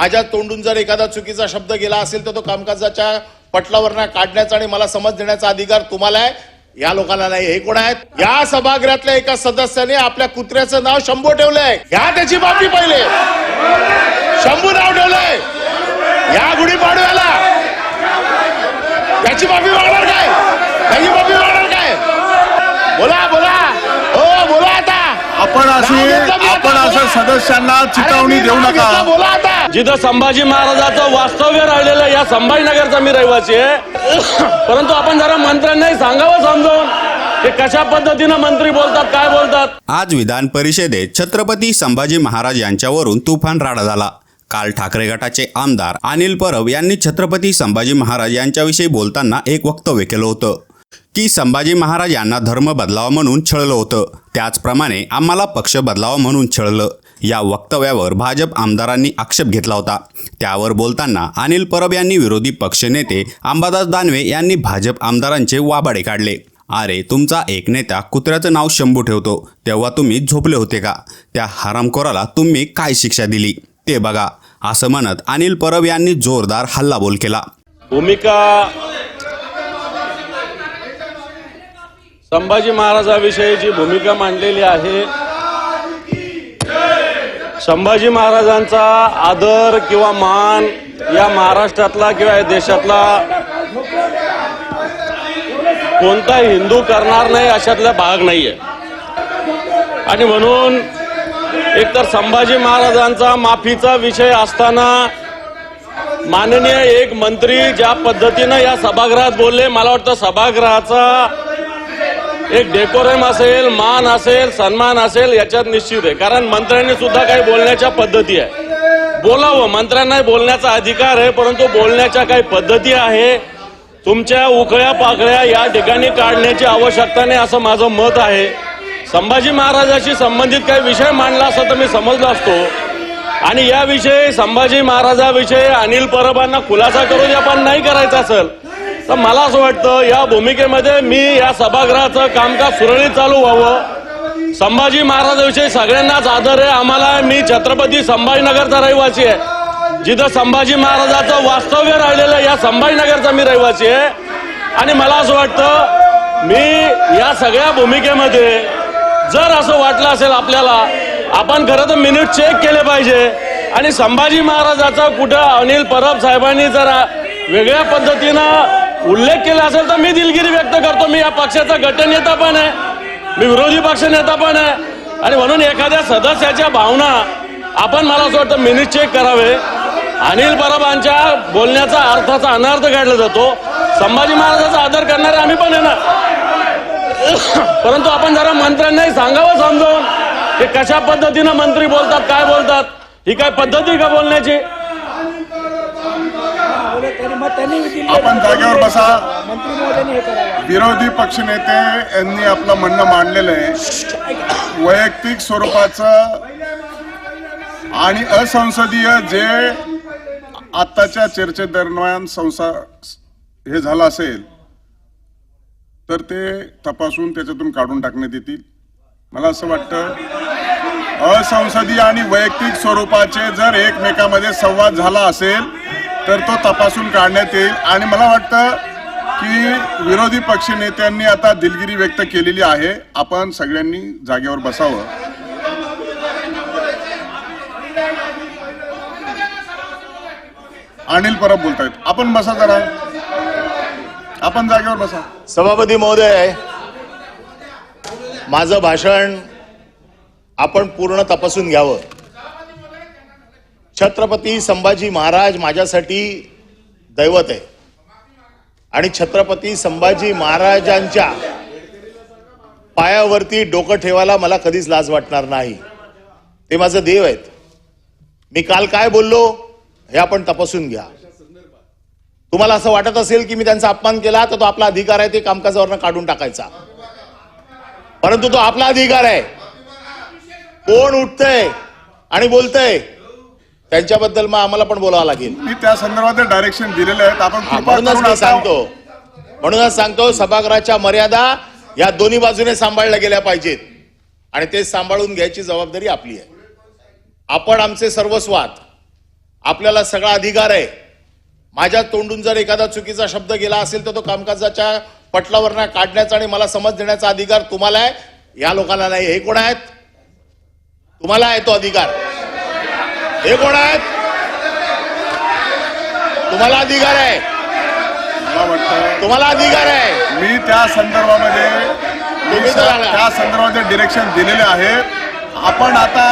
माझ्या तोंडून जर एखादा चुकीचा शब्द गेला असेल तर तो कामकाजाच्या पटलावर काढण्याचा आणि मला समज देण्याचा अधिकार तुम्हाला आहे. या लोकांना नाही हे कोण आहेत? या सभागृहातल्या एका सदस्याने आपल्या कुत्र्याचं नाव शंभू ठेवलंय. घ्या त्याची बातमी पहिले. शंभू नाव ठेवलंय. या गुढीपाडव्याला त्याची बातमी मागणार काय? त्याची बातमी मागणार काय? बोला बोला. हो बोला आता. आपण बोला. सदस्यांना मी देऊ नका. जिथं संभाजी महाराजाचं वास्तव्य राहिलेलं या संभाजीनगरचा मी रहिवासी आहे. परंतु आपण जरा मंत्र्यांनाही सांगावं समजावून ते कशा पद्धतीनं मंत्री बोलतात काय बोलतात? आज विधान परिषदेत छत्रपती संभाजी महाराज यांच्यावरून तुफान राडा झाला. काल ठाकरे गटाचे आमदार अनिल परब यांनी छत्रपती संभाजी महाराज यांच्याविषयी बोलताना एक वक्तव्य केलं होतं. की संभाजी महाराज यांना धर्म बदलावा म्हणून छळलं होतं. त्याचप्रमाणे आम्हाला पक्ष बदलावा म्हणून छळलं. या वक्तव्यावर भाजप आमदारांनी आक्षेप घेतला होता. त्यावर बोलताना अनिल परब यांनी विरोधी पक्षनेते अंबादास दानवे यांनी भाजप आमदारांचे वाबाडे काढले. अरे तुमचा एक नेता कुत्र्याचं नाव शंभू ठेवतो. तेव्हा तुम्ही झोपले होते का? त्या हरामखोराला तुम्ही काय शिक्षा दिली? ते बघा. असं म्हणत अनिल परब यांनी जोरदार हल्लाबोल केला. भूमिका संभाजी महाराजाविषयी जी भूमिका मांडलेली आहे. संभाजी महाराजांचा आदर किंवा मान या महाराष्ट्रातला किंवा या देशातला कोणता हिंदू करणार नाही अशातला भाग नाहीये. आणि म्हणून एकतर संभाजी महाराजांचा माफीचा विषय असताना माननीय एक मंत्री ज्या पद्धतीनं या सभागृहात बोलले मला वाटतं सभागृहाचा एक डेकोरम असेल मान असेल सन्मान असेल याच्यात निश्चित आहे. कारण मंत्र्यांनी सुद्धा काही बोलण्याच्या पद्धती आहे. बोलावं. मंत्र्यांना बोलण्याचा अधिकार आहे परंतु बोलण्याच्या काही पद्धती आहे. तुमच्या उकळ्या पाकळ्या या ठिकाणी काढण्याची आवश्यकता नाही असं माझं मत आहे. संभाजी महाराजाशी संबंधित काही विषय मांडला असं तर मी समजलो असतो. आणि याविषयी संभाजी महाराजाविषयी अनिल परबांना खुलासा करू द्या पण नाही करायचा असेल. तर मला असं वाटतं या भूमिकेमध्ये मी या सभागृहाचं कामकाज सुरळीत चालू व्हावं. संभाजी महाराजाविषयी सगळ्यांनाच आदर आहे. आम्हाला मी छत्रपती संभाजीनगरचा रहिवासी आहे. जिथं संभाजी महाराजाचं वास्तव्य राहिलेलं या संभाजीनगरचा मी रहिवासी आहे. आणि मला असं वाटतं मी या सगळ्या भूमिकेमध्ये जर असं वाटलं असेल आपल्याला आपण खरं तर मिनिट चेक केले पाहिजे. आणि संभाजी महाराजाचा कुठं अनिल परब साहेबांनी जर वेगळ्या पद्धतीनं उल्लेख केला असेल तर मी दिलगिरी व्यक्त करतो. मी या पक्षाचा गटनेता पण आहे. मी विरोधी पक्ष नेता पण आहे. आणि म्हणून एखाद्या सदस्याच्या भावना आपण मला असं वाटतं मिनिट चेक करावे. अनिल परबांच्या बोलण्याचा अर्थाचा अनर्थ काढला जातो. संभाजी महाराजाचा आदर करणारे आम्ही पण आहे ना. परंतु आपण जरा मंत्र्यांनाही सांगावं समजावून की कशा पद्धतीनं मंत्री बोलतात काय बोलतात ही काय पद्धती का बोलण्याची? आपण जागेवर बसा. विरोधी पक्षनेते यांनी आपलं म्हणणं मांडलेलं आहे. वैयक्तिक स्वरूपाचं आणि असंसदीय जे आत्ताच्या चर्चेदरम्यान संसा हे झालं असेल तर ते तपासून त्याच्यातून काढून टाकण्यात येतील. मला असं वाटतं असंसदीय आणि वैयक्तिक स्वरूपाचे जर एकमेकामध्ये संवाद झाला असेल तर तो तपासून काढण्यात येईल. आणि मला वाटतं की विरोधी पक्षनेत्यांनी आता दिलगिरी व्यक्त केलेली आहे. आपण सगळ्यांनी जागेवर बसावं. अनिल परब बोलतायत. आपण बसा जरा. आपण जागेवर बसा. सभापती महोदय माझं भाषण आपण पूर्ण तपासून घ्यावं. छत्रपती संभाजी महाराज माझ्यासाठी दैवत आहे. आणि छत्रपती संभाजी महाराजांच्या पायावरती डोकं ठेवायला मला कधीच लाज वाटणार नाही. ते माझं देव आहेत. मी काल काय बोललो हे आपण तपासून घ्या. तुम्हाला असं वाटत असेल की मी त्यांचा अपमान केला तर तो आपला अधिकार आहे ते कामकाजावरनं काढून टाकायचा. परंतु तो आपला अधिकार आहे. कोण उठतंय आणि बोलतंय? त्यांच्याबद्दल मग आम्हाला पण बोलावं लागेल. मी त्या संदर्भात डायरेक्शन दिलेले आहेत. आपण कृपा म्हणूनच मी सांगतो. म्हणूनच सांगतो सभागृहाच्या मर्यादा या दोन्ही बाजूने सांभाळल्या गेल्या पाहिजेत. आणि ते सांभाळून घ्यायची जबाबदारी आपली आहे. आपण आमचे सर्वस्वात. आपल्याला सगळा अधिकार आहे. माझ्या तोंडून जर एखादा चुकीचा शब्द गेला असेल तर तो कामकाजाच्या पटलावर काढण्याचा आणि मला समज देण्याचा अधिकार तुम्हाला आहे. या लोकांना नाही हे कोण आहेत? तुम्हाला आहे तो अधिकार. हे कोण आहेत? तुम्हाला अधिकार आहे. मला वाटतं तुम्हाला अधिकार आहे. मी त्या संदर्भामध्ये तुम्ही. त्या संदर्भाचे डिरेक्शन दिलेले आहे आपण आता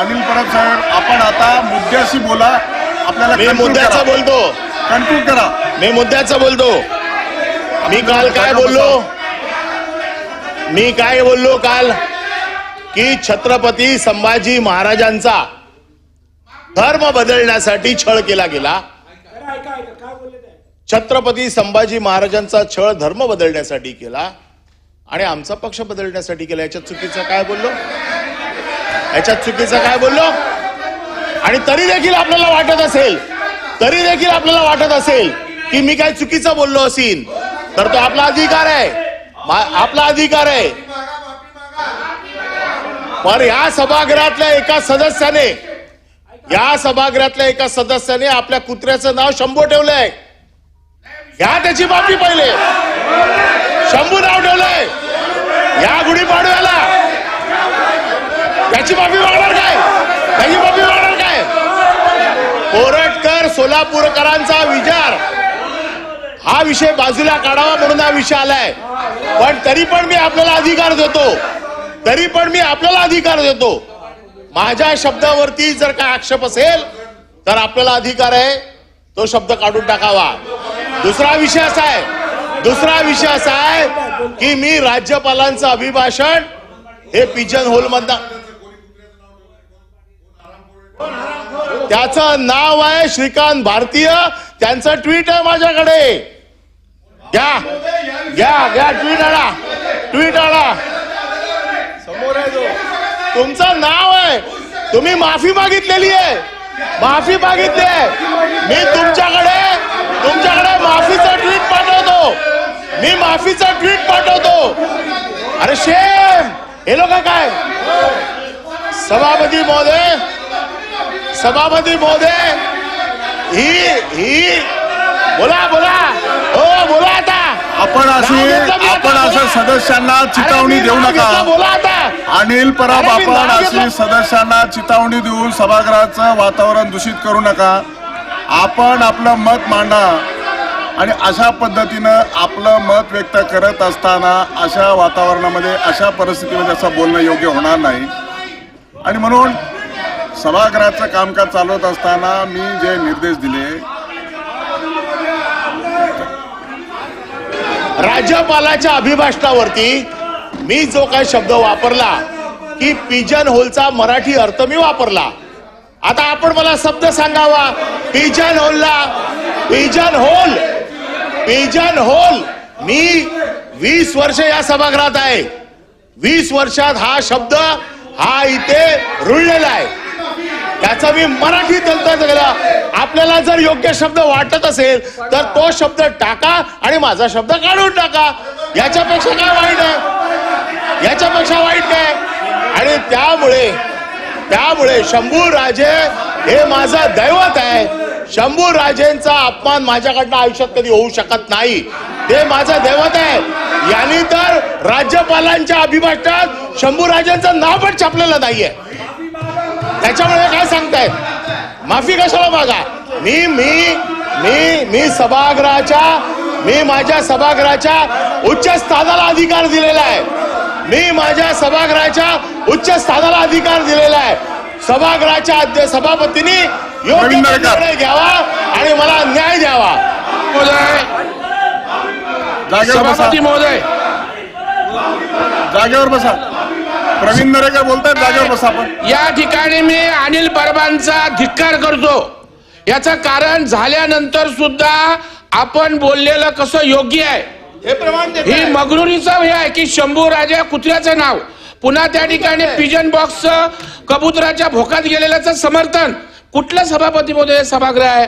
अनिल परब साहेब आपण आता मुद्द्याशी बोला. आपल्याला मी मुद्द्याचं बोलतो. कन्क्लूड करा. मी मुद्द्याचं बोलतो. मी काल काय बोललो? मी काय बोललो काल? की छत्रपती संभाजी महाराजांचा धर्म बदलण्यासाठी छळ केला गेला. छत्रपती संभाजी महाराजांचा छळ धर्म बदलण्यासाठी केला. आणि आमचा पक्ष बदलण्यासाठी केला. याच्यात चुकीचं काय बोललो? याच्यात चुकीचं काय बोललो? आणि तरी देखील आपल्याला वाटत असेल तरी देखील आपल्याला वाटत असेल की मी काय चुकीचं बोललो असेल तर तो आपला अधिकार आहे. आपला अधिकार आहे. पण या सभागृहातल्या एका सदस्याने या सभागृहातल्या एका सदस्याने आपल्या कुत्र्याचं नाव शंभू ठेवलंय. ह्या त्याची माफी पहिले. शंभू नाव ठेवलंय. या गुढीपाडव्याला त्याची माफी मागणार काय? त्याची माफी मागणार काय? कोरटकर सोलापूरकरांचा विचार. हा विषय बाजूला काढावा म्हणून हा विषय आलाय. पण तरी पण मी आपल्याला अधिकार देतो. तरी पण मी आपल्याला अधिकार देतो. माझ्या शब्दावरती जर काय आक्षेप असेल तर आपल्याला अधिकार आहे तो शब्द काढून टाकावा. दुसरा विषय असा आहे दुसरा विषय असा आहे की मी राज्यपालांचं अभिभाषण हे पिजन होल मधन त्याचं नाव आहे श्रीकांत भारतीय त्यांचं ट्विट आहे माझ्याकडे. घ्या घ्या घ्या ट्विट आणा ट्विट आणा. समोर आहे तुमचं नाव आहे. तुम्ही माफी मागितलेली आहे. माफी मागितली आहे. मी तुमच्याकडे तुमच्याकडे माफीचं ट्विट पाठवतो. मी माफीचं ट्विट पाठवतो. अरे शेम हे लोक काय? सभापती महोदय सभापती महोदय ही ही. बोला बोला. हो बोला आता. आपण अशी आपण असं. सदस्यांना चितावणी देऊ नका अनिल परब अरे मी आपण नाव अशी. सदस्यांना चितावणी देऊन सभागृहाचं वातावरण दूषित करू नका आपण आपलं मत मांडा आणि अशा पद्धतीनं आपलं मत व्यक्त करत असताना अशा वातावरणामध्ये अशा परिस्थितीमध्ये असं बोलणं योग्य होणार नाही आणि म्हणून सभागृहाचं कामकाज चालवत असताना मी जे निर्देश दिले राज्यपालाच्या अभिभाषणावरती मी जो काही शब्द वापरला की पिजन होलचा मराठी अर्थ मी वापरला. आता आपण मला शब्द सांगावा. पिजन होलला पिजन होल पिजन होल. मी वीस वर्ष या सभागृहात आहे. वीस वर्षात हा शब्द हा इथे रुळलेला आहे. त्याचा मी मराठी तंत्र सगळ्या आपल्याला जर योग्य शब्द वाटत असेल तर तो शब्द टाका आणि माझा शब्द काढून टाका. याच्यापेक्षा काय वाईट आहे? याच्यापेक्षा वाईट काय? आणि त्यामुळे त्यामुळे शंभू राजे हे माझं दैवत आहे. शंभू राजेंचा अपमान माझ्याकडनं आयुष्यात कधी होऊ शकत नाही. ते माझं दैवत आहे. यांनी तर राज्यपालांच्या अभिभाषणात शंभू राजेंचं नाव पण छापलेलं नाहीये. त्याच्यामुळे काय सांगतायत माफी कशाला मागा? मी मी मी मी सभागृहाच्या मी माझ्या सभागृहाच्या उच्च स्थानाला अधिकार दिलेला आहे. मी माझ्या सभागृहाच्या उच्च स्थानाला अधिकार दिलेला आहे. सभागृहाच्या अध्य- सभापतींनी योग्य. निर्णय घ्यावा आणि मला न्याय द्यावा. महोदय. जागेवर बसा. सभापती महोदय. जागेवर बसा. प्रवीण नरेकर बोलतायत जागेवर बसा आपण. या ठिकाणी मी अनिल परबांचा धिक्कार करतो. याचं कारण झाल्यानंतर सुद्धा आपण बोललेलं कसं योग्य आहे? हे प्रमाण देत ही आहे. मगरुरीचं हे आहे की शंभू राजा कुत्र्याचं नाव. पुन्हा त्या ठिकाणी पिजन बॉक्स कबुतराच्या भोकात गेलेल्याचं समर्थन. कुठलं सभापती महोदय सभागृह आहे?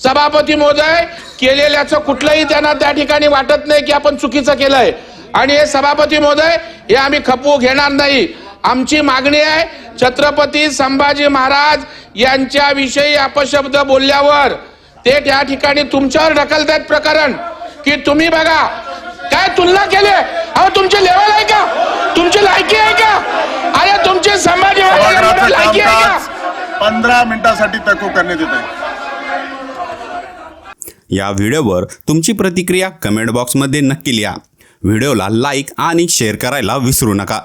सभापती महोदय केलेल्याचं कुठलंही त्यांना त्या ठिकाणी वाटत नाही की आपण चुकीचं केलंय. आणि हे सभापती महोदय हे आम्ही खपवू घेणार नाही. आमची मागणी आहे छत्रपती संभाजी महाराज यांच्याविषयी अपशब्द बोलल्यावर ते त्या ठिकाणी तुमच्यावर ढकलतात प्रकरण. की तुम्ही बघा काय तुलना केली? अहो तुमची लेवल आहे का? तुमची लायकी आहे का? अरे तुमची संभाजी महाराज लायकी आहे का? पंधरा मिनिटासाठी तहकूब करण्यात येत आहे या व्हिडिओवर तुमची प्रतिक्रिया कमेंट बॉक्समध्ये नक्की लिहा. व्हिडिओला लाईक आणि शेअर करायला विसरू नका.